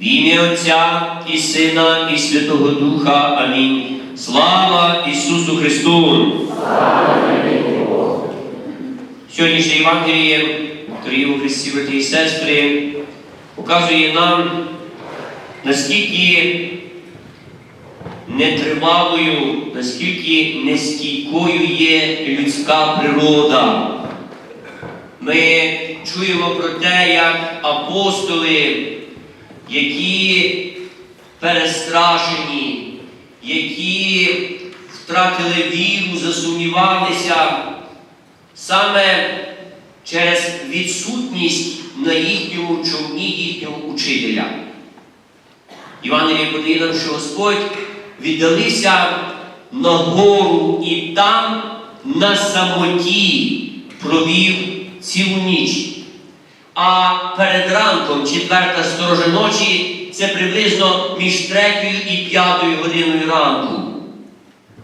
В ім'я Отця і Сина, і Святого Духа. Амінь. Слава Ісусу Христу! Сьогоднішнє Євангеліє, дорогі у Христі, брати і сестри, показує нам, наскільки нетривалою, наскільки нестійкою є людська природа. Ми чуємо про те, як апостоли, які перестрашені, які втратили віру, засумнівалися саме через відсутність на їхньому човні їхнього учителя. Євангеліє подає нам, що Господь віддалився на гору і там на самоті провів цілу ніч. А перед ранком, четверта сторожа ночі, це приблизно між третьою і п'ятою годиною ранку,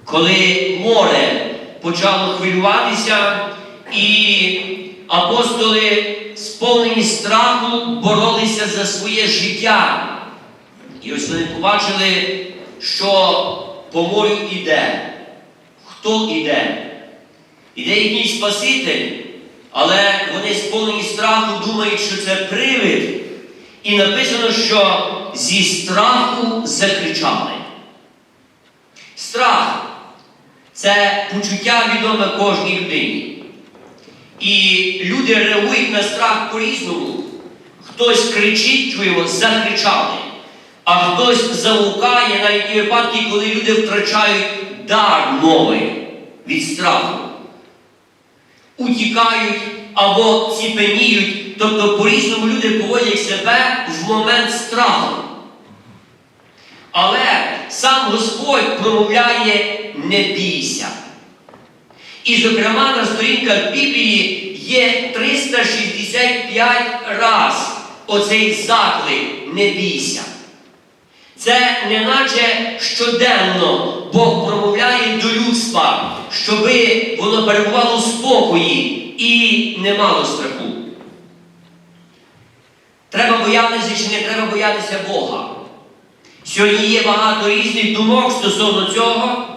коли море почало хвилюватися, і апостоли, сповнені страху, боролися за своє життя. І ось вони побачили, що по морю іде. Хто іде? Іде їхній Спаситель, але вони сповнені страху, думають, що це привид. І написано, що зі страху закричали. Страх це почуття відоме кожній людині. І люди реагують на страх по-різному. Хтось кричить, чуємо, закричали. А хтось заукає навіть ті випадки, коли люди втрачають дар мови від страху. Утікають або ціпеніють, тобто по-різному люди поводять себе в момент страху. Але сам Господь промовляє не бійся. І, зокрема, на сторінках Біблії є 365 раз оцей заклик не бійся. Це неначе щоденно Бог промовляє до людства, щоби воно перебувало в спокої і не мало страху. Треба боятися чи не треба боятися Бога. Сьогодні є багато різних думок стосовно цього,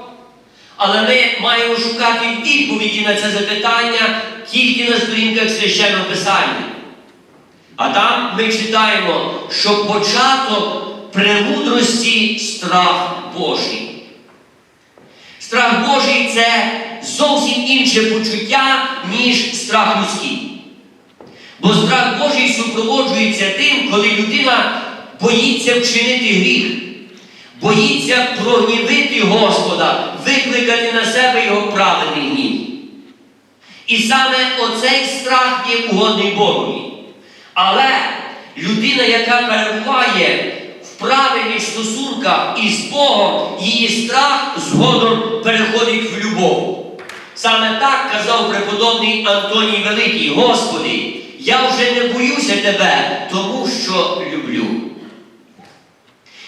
але ми маємо шукати відповіді на це запитання тільки на сторінках священного Писання. А там ми читаємо, що початок премудрості страх Божий. Страх Божий це зовсім інше почуття, ніж страх людський. Бо страх Божий супроводжується тим, коли людина боїться вчинити гріх, боїться прогнівити Господа, викликати на себе його праведний гнів. І саме оцей страх є угодний Богові. Але людина, яка перебуває правильних стосунках із Богом, її страх згодом переходить в любов. Саме так казав преподобний Антоній Великий, Господи, я вже не боюся Тебе, тому що люблю.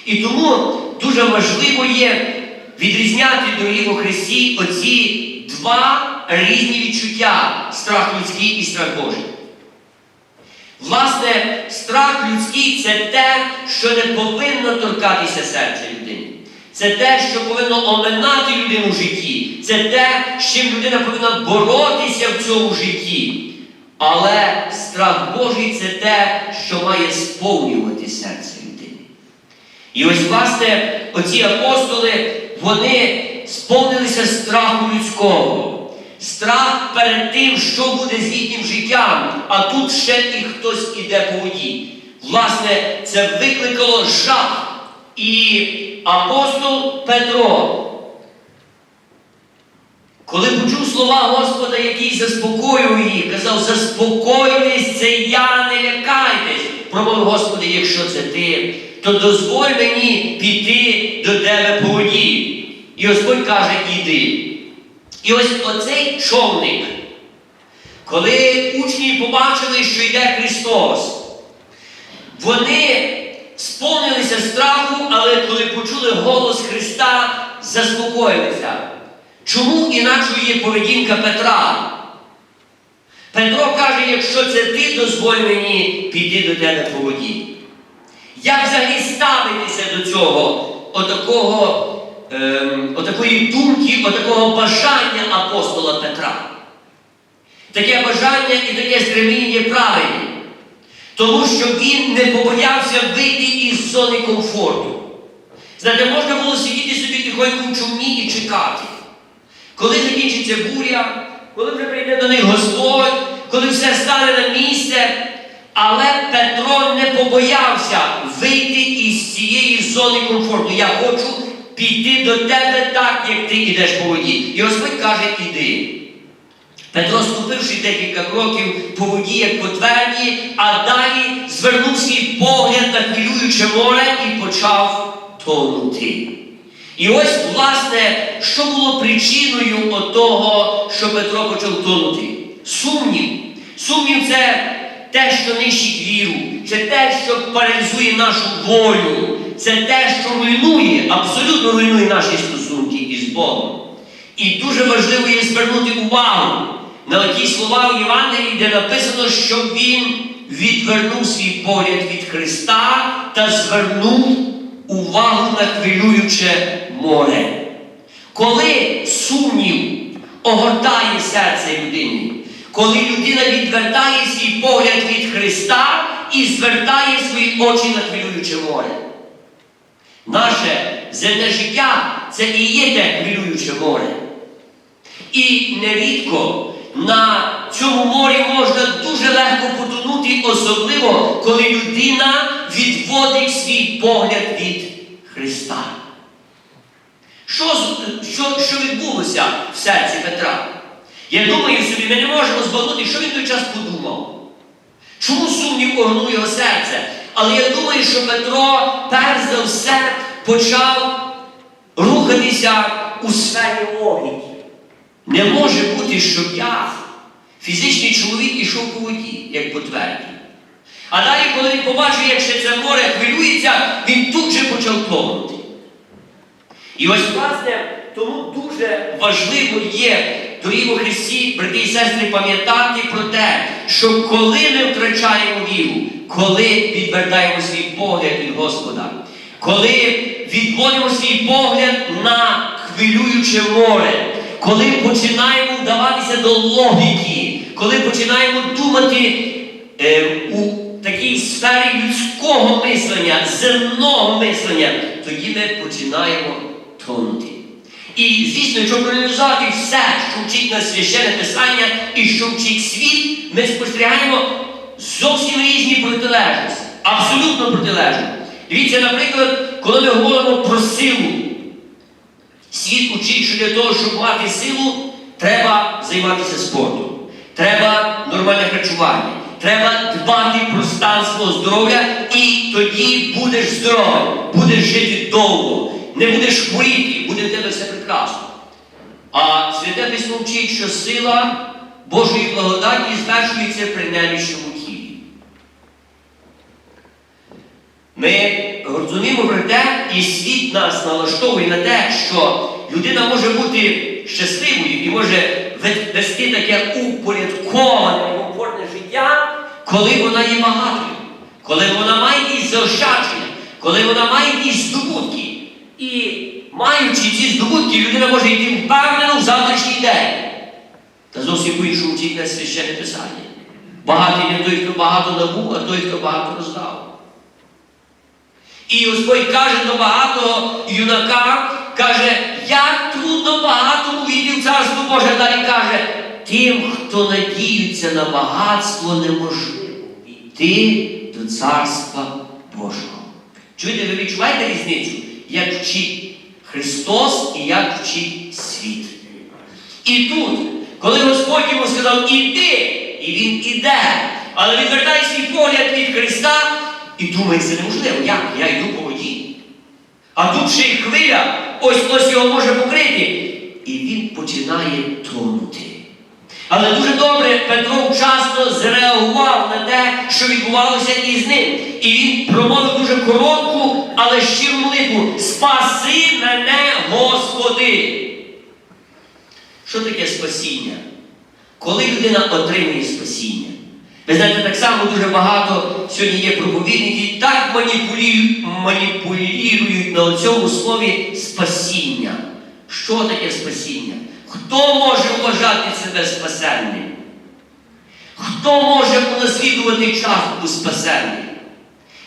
І тому дуже важливо є відрізняти дорогі у Христі оці два різні відчуття страх людський і страх Божий. Власне, страх людський це те, що не повинно торкатися серця людини. Це те, що повинно оминати людину в житті. Це те, з чим людина повинна боротися в цьому житті. Але страх Божий це те, що має сповнювати серце людини. І ось, власне, оці апостоли, вони сповнилися страху людського. Страх перед тим, що буде з їхнім життям, а тут ще і хтось іде по воді. Власне, це викликало жах. І апостол Петро, коли почув слова Господа, який заспокоював їх, казав, заспокойтесь, це я, не лякайтесь. Промовив Господи, якщо це ти, то дозволь мені піти до тебе по воді. І Господь каже, іди. І ось оцей човник, коли учні побачили, що йде Христос, вони сповнилися страху, але коли почули голос Христа, заспокоїлися. Чому інакше є поведінка Петра? Петро каже, якщо це ти, дозволь мені піти до тебе по воді. Як взагалі ставитися до цього, отакого, ем, отакої думки, отакого бажання апостола Петра? Таке бажання і таке стремління правильне. Тому що він не побоявся вийти із зони комфорту. Знаєте, можна було сидіти собі тихонько в чумні і чекати. Коли закінчиться буря, коли вже прийде до них Господь, коли все стане на місце, але Петро не побоявся вийти із цієї зони комфорту. Я хочу піти до тебе так, як ти йдеш по воді. І Господь каже, іди. Петро, ступивши декілька кроків по воді, як по тверді, а далі звернув свій погляд на хвилююче море і почав тонути. І ось, власне, що було причиною того, що Петро почав тонути? Сумнів. Сумнів це те, що нищить віру, це те, що паралізує нашу волю, це те, що руйнує, абсолютно руйнує наші стосунки із Богом. І дуже важливо є звернути увагу на ті слова в Євангелії, де написано, що він відвернув свій погляд від Христа та звернув увагу на хвилююче море. Коли сумнів огортає серце людини, коли людина відвертає свій погляд від Христа і звертає свої очі на хвилююче море. Наше земне життя це і є те хвилююче море. І нерідко на цьому морі можна дуже легко потонути, особливо коли людина відводить свій погляд від Христа. Що, що, що відбулося в серці Петра? Я думаю собі, ми не можемо збагнути, що він той час подумав. Чому сумнів огнув його серце? Але я думаю, що Петро перш за все почав рухатися у сфері логіки. Не може бути, щоб я, фізичний чоловік, ішов по воді, як по. А далі, коли він побачив, як ще це море хвилюється, він тут же почав тонути. І ось, власне, тому дуже важливо є, дорогі Христі, брати і сестри, пам'ятати про те, що коли ми втрачаємо віру, коли відвертаємо свій погляд від Господа, коли відводимо свій погляд на хвилююче море, коли починаємо вдаватися до логіки, коли починаємо думати е, у такій сфері людського мислення, земного мислення, тоді ми починаємо тонути. І, звісно, якщо проаналізувати все, що вчить нас священне писання і що вчить світ, ми спостерігаємо зовсім різні протилежності. Абсолютно протилежні. Дивіться, наприклад, коли ми говоримо про силу, світ учить, що для того, щоб мати силу, треба займатися спортом. Треба нормальне харчування. Треба дбати про стан свого здоров'я, і тоді будеш здоровий, будеш жити довго, не будеш хворіти, буде в тебе все прекрасно. А Святе Письмо вчить, що сила Божої благодаті звершується при немічному Ми розуміємо про те, і світ нас налаштовує на те, що людина може бути щасливою і може вести таке упорядковане, комфортне життя, коли вона є багатою, коли вона має якісь заощадження, коли вона має якісь здобутки. І маючи ці здобутки, людина може йти впевнено в завтрашній день. Та зовсім по-іншому вчить священне писання. Багатий не той, хто багато набув, а той, хто багато роздав. І Господь каже до багатого юнака, каже, як трудно багатому війти в царство Боже. Далі каже, тим, хто надіється на багатство, неможливо війти до царства Божого. Чуєте, ви відчуваєте різницю, як вчить Христос і як вчить світ. І тут, коли Господь йому сказав, іди, і він іде, але відвертай свій погляд від Христа і думає, це неможливо. Як? Я йду по воді. А тут ще й хвиля, ось ось його може покрити. І він починає тонути. Але дуже добре Петро вчасно зреагував на те, що відбувалося із ним. І він промовив дуже коротку, але щиру молитву Спаси мене, Господи! Що таке спасіння? Коли людина отримує спасіння? Ви знаєте, так само дуже багато сьогодні є проповідників, так маніпулюють, маніпулюють на цьому слові спасіння. Що таке спасіння? Хто може вважати себе спасенним? Хто може унаслідувати частку спасенних?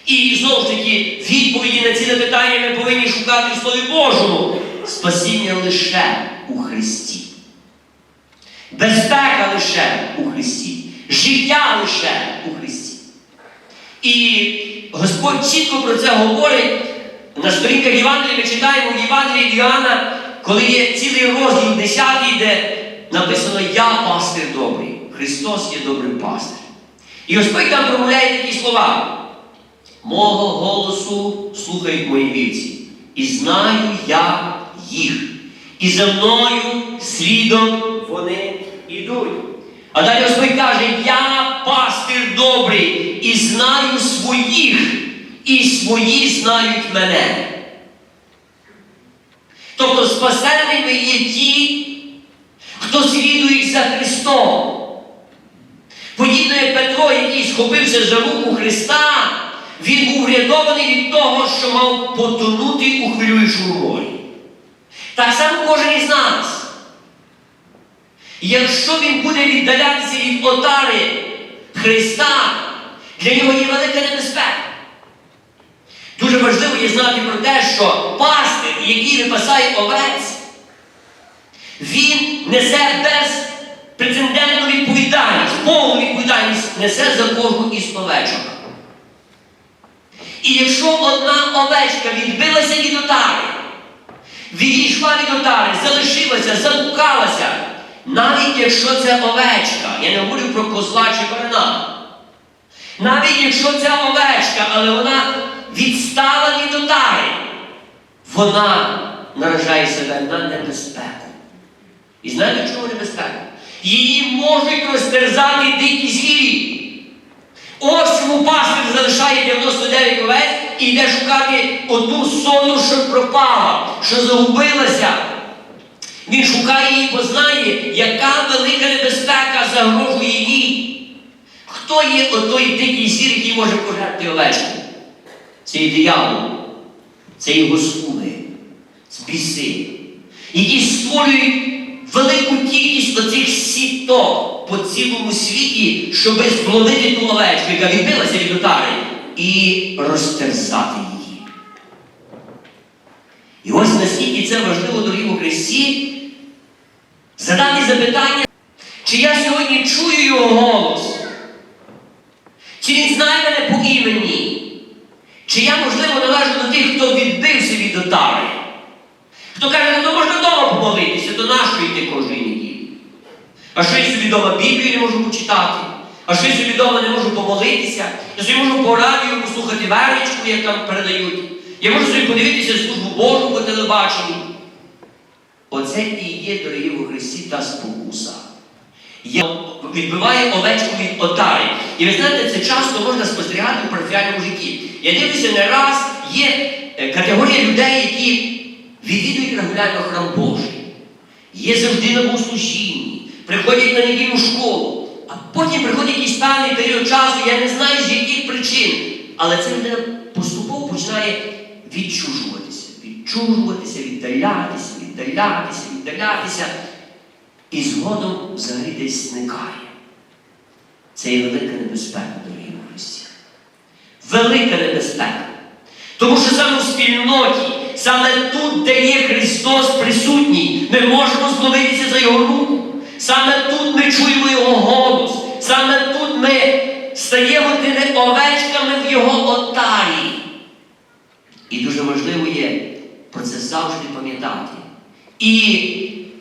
І знову ж таки, відповіді на ці запитання ми повинні шукати в Слові Божому. Спасіння лише у Христі. Безпека лише у Христі. Життя лише у Христі. І Господь чітко про це говорить. На сторінках Євангелія ми читаємо в Євангелії Іоанна, коли є цілий розділ 10, де написано Я пастир добрий. Христос є добрим пастирем. І Господь там промовляє такі слова. Мого голосу слухають мої вівці, і знаю я їх. І за мною слідом вони йдуть. А далі Господь каже, я пастир добрий, і знаю своїх, і свої знають мене. Тобто спасенними є ті, хто слідує за Христом. Подібно як Петро, який схопився за руку Христа, він був врятований від того, що мав потонути у хвилюючому морі. Так само кожен із нас. Якщо він буде віддалятися від отари Христа, для нього є велика небезпека. Дуже важливо є знати про те, що пастир, який випасає овець, він несе безпрецедентну відповідальність, повну відповідальність несе за кожну із овечок. І якщо одна овечка відбилася від отари, відійшла від отари, залишилася, заблукалася, навіть якщо це овечка, я не говорю про козла чи барана, навіть якщо це овечка, але вона відстала від отари, вона наражає себе на небезпеку. І знаєте, чому небезпека? Її можуть розтерзати дикі звірі. Ось чому пастир залишає 99 овець і йде шукати одну сону, що пропала, що загубилася. Він шукає її, бо знає, яка велика небезпека загрожує їй. Хто є отой дикий звір, який може пожерти овечку? Це є диявол, це його слуги, це біси, які створюють велику кількість оцих сіток по цілому світі, щоб зловити ту овечку, яка відбилася від отари, і розтерзати її. І ось наскільки це важливо, дорогі у Христі, задати запитання, чи я сьогодні чую його голос, чи він знає мене по імені, чи я, можливо, належу до тих, хто відбився від отари. Хто каже, ну можна вдома помолитися, то нащо йти кожної неділі? А що я собі вдома Біблію не можу почитати? А що я собі вдома не можу помолитися? Я собі можу по радіо послухати верничку, як там передають. Я можу собі подивитися службу Божу по телебаченню. Оце і є, дорогі у Христі, та спокуса. Я відбиваю овечку від отари. І ви знаєте, це часто можна спостерігати у парафіальному житті. Я дивлюся, не раз є е, категорія людей, які відвідують регулярно храм Божий. Є завжди на богослужінні, приходять на недільну школу, а потім приходить якийсь певний період часу, я не знаю з яких причин. Але ця людина поступово починає відчужуватися, відчужуватися, віддалятися, віддалятися, віддалятися. І згодом взагалі десь зникає. Це є велика небезпека, дорогі Христі. Велика небезпека. Тому що саме в спільноті, саме тут, де є Христос присутній, ми можемо зловитися за Його руку. Саме тут ми чуємо Його голос. Саме тут ми стаємо тими овечками в Його отарі. І дуже важливо є про це завжди пам'ятати. І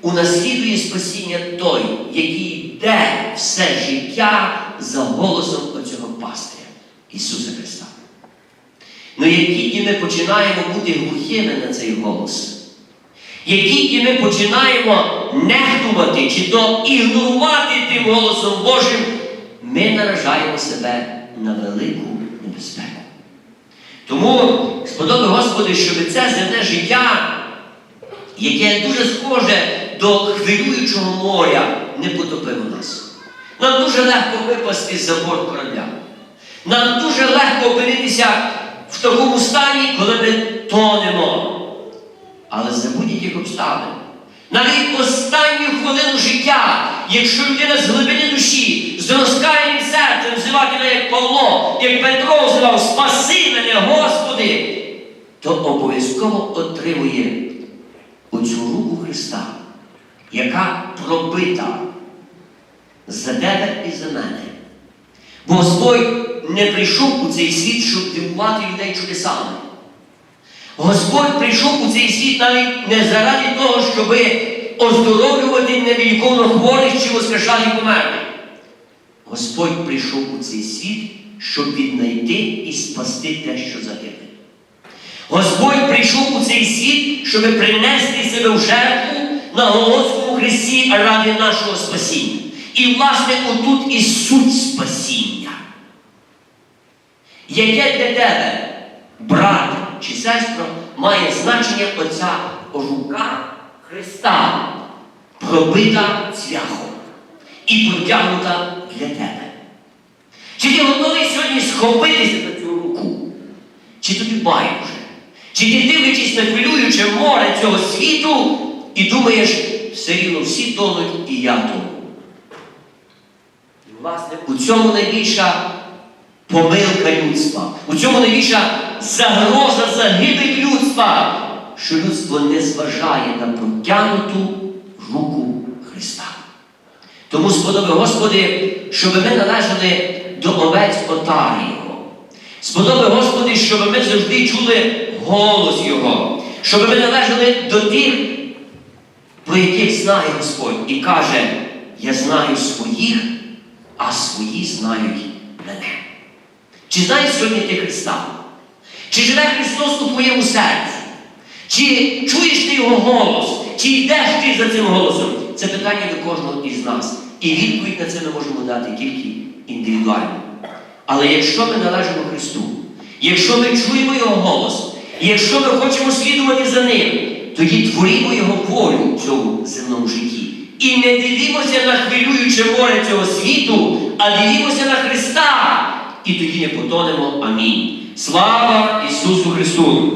унаслідує спасіння той, який йде все життя за голосом оцього пастиря Ісуса Христа. Ну як тільки ми починаємо бути глухими на цей голос, як тільки ми починаємо нехтувати чи то ігнорувати тим голосом Божим, ми наражаємо себе на велику небезпеку. Тому сподоби Господи, щоб це земне життя, яке дуже схоже до хвилюючого моря, не потопило нас. Нам дуже легко випасти за борт корабля. Нам дуже легко опинитися в такому стані, коли ми тонемо. Але за будь-яких обставин, навіть останню хвилину життя, якщо людина з глибини душі, з розкаяним серцем взиватиме, як Павло, як Петро взивав, спаси мене, Господи, то обов'язково отримує оцю руку Христа, яка пробита за тебе і за мене. Бо Господь не прийшов у цей світ, щоб дивувати людей чудесами. Господь прийшов у цей світ навіть не заради того, щоб оздоровлювати невіліковно хворих чи воскрешати померлих. Господь прийшов у цей світ, щоб віднайти і спасти те, що загине. Господь прийшов у цей світ, щоб принести себе в жертву на Голгофському хресті ради нашого спасіння. І, власне, отут і суть спасіння. Яке для тебе, брат чи сестро, має значення оця рука Христа, пробита цвяхом і протягнута для тебе? Чи ти готовий сьогодні схопитися за цю руку? Чи тобі байдуже? Чи ти дивлячись на хвилююче море цього світу і думаєш, все рівно всі тонуть і я тону? І, власне, у цьому найбільша помилка людства. У цьому найбільша загроза загибель людства, що людство не зважає на протягнуту руку Христа. Тому сподоби, Господи, щоб ми належали до овець отари Його. Сподоби, Господи, щоб ми завжди чули голос Його, щоб ми належали до тих, про яких знає Господь, і каже, я знаю своїх, а свої знають мене. Чи знаєш сьогодні ти Христа? Чи живе Христос у твоєму серці? Чи чуєш ти Його голос? Чи йдеш ти за цим голосом? Це питання до кожного із нас. І відповідь на це ми можемо дати тільки індивідуально. Але якщо ми належимо Христу, якщо ми чуємо Його голос, якщо ми хочемо слідувати за Ним, тоді творімо Його волю в цьому земному житті. І не дивімося на хвилююче море цього світу, а дивімося на Христа. І тоді не потонемо. Амінь. Слава Ісусу Христу!